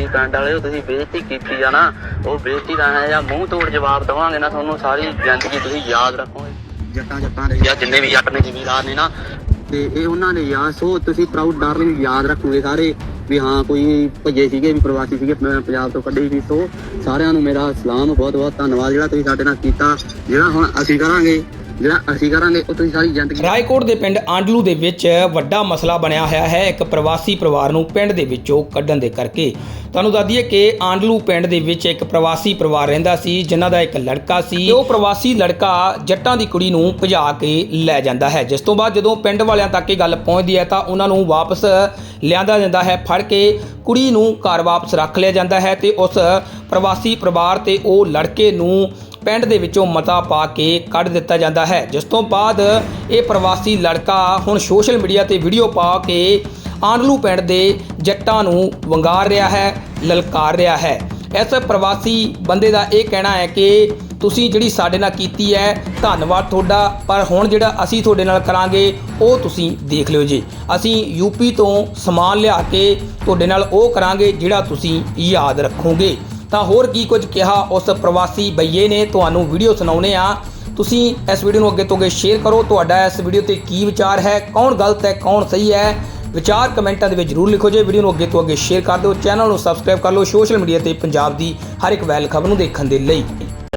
ਸਾਡੀ ਪਿੰਡ ਵਾਲੇ ਉਹ ਤੁਸੀਂ ਬੇਇੱਜ਼ਤੀ ਕੀਤੀ ਆ ਨਾ ਉਹ ਬੇਇੱਜ਼ਤੀ ਦਾ ਹੈ ਜਾਂ ਮੂੰਹ ਤੋੜ ਜਵਾਬ ਦਵਾਂਗੇ ਨਾ ਤੁਹਾਨੂੰ ਸਾਰੀ ਜ਼ਿੰਦਗੀ ਤੁਸੀਂ ਯਾਦ ਰੱਖੋਗੇ। ਜੱਟਾਂ ਜੱਟਾਂ ਦੇ ਜਾਂ ਜਿੰਨੇ ਵੀ ਜੱਟ ਨੇ ਜ਼ਿਮੀਦਾਰ ਨੇ ਨਾ। ਤੇ ਇਹ ਉਹਨਾਂ ਨੇ ਯਾਦ ਸੋ ਤੁਸੀਂ ਪ੍ਰਾਊਡ ਡਾਰਲਿੰਗ ਯਾਦ ਰੱਖੋਗੇ ਸਾਰੇ ਵੀ ਹਾਂ ਕੋਈ ਭੱਜੇ ਸੀਗੇ ਵੀ ਪ੍ਰਵਾਸੀ ਸੀਗੇ ਪੰਜਾਬ ਤੋਂ ਕੱਢੇ ਸੀ ਸੋ ਸਾਰਿਆਂ ਨੂੰ ਮੇਰਾ ਸਲਾਮ ਬਹੁਤ ਬਹੁਤ ਧੰਨਵਾਦ ਜਿਹੜਾ ਤੁਸੀਂ ਸਾਡੇ ਨਾਲ ਕੀਤਾ ਜਿਹੜਾ ਹੁਣ ਅਸੀਂ ਕਰਾਂਗੇ। ਜਿਹੜਾ ਅਸੀਂ ਕਰਾਂਗੇ ਉਹ ਤੁਸੀਂ ਸਾਰੀ ਜ਼ਿੰਦਗੀ ਰਾਏਕੋਟ ਦੇ ਪਿੰਡ ਆਂਡਲੂ ਦੇ ਵਿੱਚ ਵੱਡਾ ਮਸਲਾ ਬਣਿਆ ਹੋਇਆ ਹੈ। ਇੱਕ ਪ੍ਰਵਾਸੀ ਪਰਿਵਾਰ ਨੂੰ ਪਿੰਡ ਦੇ ਵਿੱਚੋਂ ਕੱਢਣ ਦੇ ਕਰਕੇ। ਤੁਹਾਨੂੰ ਦੱਸ ਦਈਏ ਕਿ ਆਂਡਲੂ ਪਿੰਡ ਦੇ ਵਿੱਚ ਇੱਕ ਪ੍ਰਵਾਸੀ ਪਰਿਵਾਰ ਰਹਿੰਦਾ ਸੀ, ਜਿਨ੍ਹਾਂ ਦਾ ਇੱਕ ਲੜਕਾ ਸੀ। ਤੇ ਉਹ ਪ੍ਰਵਾਸੀ ਲੜਕਾ ਜੱਟਾਂ ਦੀ ਕੁੜੀ ਨੂੰ ਭਜਾ ਕੇ ਲੈ ਜਾਂਦਾ ਹੈ। ਜਿਸ ਤੋਂ ਬਾਅਦ ਜਦੋਂ ਪਿੰਡ ਵਾਲਿਆਂ ਤੱਕ ਇਹ ਗੱਲ ਪਹੁੰਚਦੀ ਹੈ, ਤਾਂ ਉਹਨਾਂ ਨੂੰ ਵਾਪਸ ਲਿਆਂਦਾ ਜਾਂਦਾ ਹੈ। ਫੜ ਕੇ ਕੁੜੀ ਨੂੰ ਘਰ ਵਾਪਸ ਰੱਖ ਲਿਆ ਜਾਂਦਾ ਹੈ ਤੇ ਉਸ ਪ੍ਰਵਾਸੀ ਪਰਿਵਾਰ ਤੇ ਉਹ ਲੜਕੇ ਨੂੰ ਪਿੰਡ ਦੇ ਵਿੱਚੋਂ ਮਤਾ ਪਾ ਕੇ ਕੱਢ ਦਿੱਤਾ ਜਾਂਦਾ ਹੈ। ਜਿਸ ਤੋਂ ਬਾਅਦ ਇਹ ਪ੍ਰਵਾਸੀ ਲੜਕਾ ਹੁਣ ਸੋਸ਼ਲ ਮੀਡੀਆ ਤੇ ਵੀਡੀਓ ਪਾ ਕੇ ਆਂਡਲੂ ਪਿੰਡ ਦੇ ਜੱਟਾਂ ਨੂੰ ਵੰਗਾਰ ਰਿਹਾ ਹੈ, ਲਲਕਾਰ ਰਿਹਾ ਹੈ। ਇਸ ਪ੍ਰਵਾਸੀ ਬੰਦੇ ਦਾ ਇਹ ਕਹਿਣਾ ਹੈ ਕਿ ਤੁਸੀਂ ਜਿਹੜੀ ਸਾਡੇ ਨਾਲ ਕੀਤੀ ਹੈ, ਧੰਨਵਾਦ ਤੁਹਾਡਾ, ਪਰ ਹੁਣ ਜਿਹੜਾ ਅਸੀਂ ਤੁਹਾਡੇ ਨਾਲ ਕਰਾਂਗੇ, ਉਹ ਤੁਸੀਂ ਦੇਖ ਲਿਓ ਜੀ। ਅਸੀਂ ਯੂਪੀ ਤੋਂ ਸਮਾਨ ਲਿਆ ਕੇ ਤੁਹਾਡੇ ਨਾਲ ਉਹ ਕਰਾਂਗੇ ਜਿਹੜਾ ਤੁਸੀਂ ਯਾਦ ਰੱਖੋਗੇ। ਤਾਂ ਹੋਰ ਕੀ ਕੁਝ ਕਿਹਾ ਉਸ ਪ੍ਰਵਾਸੀ ਬਈਏ ਨੇ? ਤੁਹਾਨੂੰ ਵੀਡੀਓ ਸੁਣਾਉਨੇ ਆ ਤੁਸੀਂ ਇਸ ਵੀਡੀਓ ਨੂੰ ਅੱਗੇ ਤੋਂ ਅੱਗੇ ਸ਼ੇਅਰ ਕਰੋ। ਤੁਹਾਡਾ ਇਸ ਵੀਡੀਓ ਤੇ ਕੀ ਵਿਚਾਰ ਹੈ? ਕੌਣ ਗਲਤ ਹੈ? ਕੌਣ ਸਹੀ ਹੈ? ਵਿਚਾਰ ਕਮੈਂਟਾਂ ਦੇ ਵਿੱਚ ਜ਼ਰੂਰ ਲਿਖੋ ਜੇ। ਵੀਡੀਓ ਨੂੰ ਅੱਗੇ ਤੋਂ ਅੱਗੇ ਸ਼ੇਅਰ ਕਰ ਦਿਓ। ਚੈਨਲ ਨੂੰ ਸਬਸਕ੍ਰਾਈਬ ਕਰ ਲਓ। ਸੋਸ਼ਲ ਮੀਡੀਆ ਤੇ ਪੰਜਾਬ ਦੀ ਹਰ ਇੱਕ ਵੈਲ ਖਬਰ ਨੂੰ ਦੇਖਣ ਦੇ ਲਈ।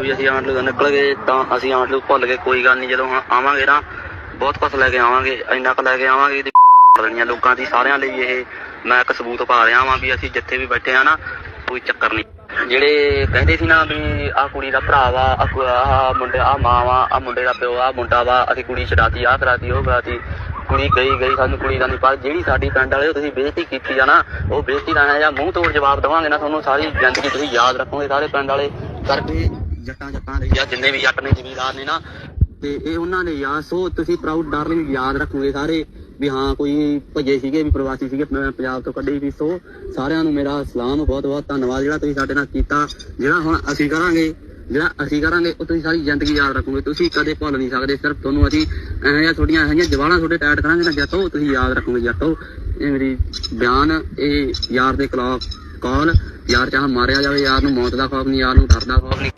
ਵੀ ਅਸੀਂ ਆਂਟਲੂ ਤੋਂ ਨਿਕਲ ਗਏ ਤਾਂ ਅਸੀਂ ਆਂਟਲੂ ਭੁੱਲ ਗਏ। ਕੋਈ ਗੱਲ ਨਹੀਂ। ਜਦੋਂ ਹੁਣ ਆਵਾਂਗੇ ਨਾ ਬਹੁਤ ਕੁਝ ਲੈ ਕੇ ਆਵਾਂਗੇ। ਇੰਨਾ ਕੁ ਲੈ ਕੇ ਆਵਾਂਗੇ ਇਹਦੀ ਦੇਣੀਆਂ ਲੋਕਾਂ ਦੀ ਸਾਰਿਆਂ ਲਈ ਇਹ ਮੈਂ ਇੱਕ ਸਬੂਤ ਪਾ ਰਿਹਾ ਵਾਂ ਵੀ ਅਸੀਂ ਜਿੱਥੇ ਵੀ ਬੈਠੇ ਆ ਨਾ, ਕੋਈ ਚੱਕਰ ਨਹੀਂ। ਜਿਹੜੇ ਕਹਿੰਦੇ ਸੀ ਨਾ ਵੀ ਆਹ ਕੁੜੀ ਦਾ ਭਰਾ ਵਾ, ਆਹ ਮੁੰਡੇ ਆ ਮਾਂ ਵਾ ਆ ਮੁੰਡੇ ਦਾ ਪਿਓ ਆ ਮੁੰਡਾ ਵਾ, ਅਸੀਂ ਕੁੜੀ ਛਡਾਤੀ ਆ ਕਰਾਤੀ, ਉਹ ਕਰਾਤੀ। ਕੁੜੀ ਗਈ ਗਈ, ਸਾਨੂੰ ਕੁੜੀ ਦਾ ਨਹੀਂ ਪਰ ਜਿਹੜੀ ਸਾਡੀ ਪਿੰਡ ਵਾਲੇ ਤੁਸੀਂ ਬੇਇੱਜ਼ਤੀ ਕੀਤੀ ਆ ਨਾ, ਉਹ ਬੇਇੱਜ਼ਤੀ ਦਾ ਹੈ ਜਾਂ ਮੂੰਹ ਤੋੜ ਜਵਾਬ ਦਵਾਂਗੇ ਨਾ, ਤੁਹਾਨੂੰ ਸਾਰੀ ਜ਼ਿੰਦਗੀ ਤੁਸੀਂ ਯਾਦ ਰੱਖੋਗੇ ਸਾਰੇ ਪਿੰਡ ਵਾਲੇ। ਕਰਕੇ ਜੱਟਾਂ ਜੱਟਾਂ ਦੇ ਜਾਂ ਜਿੰਨੇ ਵੀ ਜੱਟ ਨੇ, ਜ਼ਿਮੀਦਾਰ ਨੇ ਨਾ, ਤੇ ਇਹ ਉਹਨਾਂ ਨੇ ਯਾਦ ਸੋ ਤੁਸੀਂ ਪ੍ਰਾਊਡ ਡਾਰਲਿੰਗ ਯਾਦ ਰੱਖੋਗੇ ਸਾਰੇ। ਵੀ ਹਾਂ, ਕੋਈ ਭਜੇ ਸੀਗੇ, ਵੀ ਪ੍ਰਵਾਸੀ ਸੀਗੇ ਪੰਜਾਬ ਤੋਂ ਕੱਢੇ ਸੀ ਸੋ ਸਾਰਿਆਂ ਨੂੰ ਮੇਰਾ ਸਲਾਮ ਬਹੁਤ ਬਹੁਤ ਧੰਨਵਾਦ ਜਿਹੜਾ ਤੁਸੀਂ ਸਾਡੇ ਨਾਲ ਕੀਤਾ, ਜਿਹੜਾ ਹੁਣ ਅਸੀਂ ਕਰਾਂਗੇ, ਜਿਹੜਾ ਅਸੀਂ ਕਰਾਂਗੇ, ਉਹ ਤੁਸੀਂ ਸਾਰੀ ਜ਼ਿੰਦਗੀ ਯਾਦ ਰੱਖੋਗੇ, ਤੁਸੀਂ ਕਦੇ ਭੁੱਲ ਨਹੀਂ ਸਕਦੇ, ਸਿਰਫ ਤੁਹਾਨੂੰ ਅਸੀਂ ਇਹੋ ਜਿਹੀਆਂ ਤੁਹਾਡੀਆਂ, ਇਹੋ ਜਿਹੀਆਂ ਜਵਾਨਾਂ ਤੁਹਾਡੇ ਟੈਟ ਕਰਾਂਗੇ ਨਾ ਜੱਟੋ, ਤੁਸੀਂ ਯਾਦ ਰੱਖੋਗੇ, ਜੱਟੋ। ਇਹ ਮੇਰੀ ਬਿਆਨ, ਇਹ ਯਾਰ ਦੇ ਖਿਲਾਫ ਕਾਲ ਯਾਰ ਚਾਹ ਮਾਰਿਆ ਜਾਵੇ, ਯਾਰ ਨੂੰ ਮੌਤ ਦਾ ਖੌਫ ਨਹੀਂ, ਯਾਰ ਨੂੰ ਡਰ ਦਾ ਖੌਫ ਨਹੀਂ।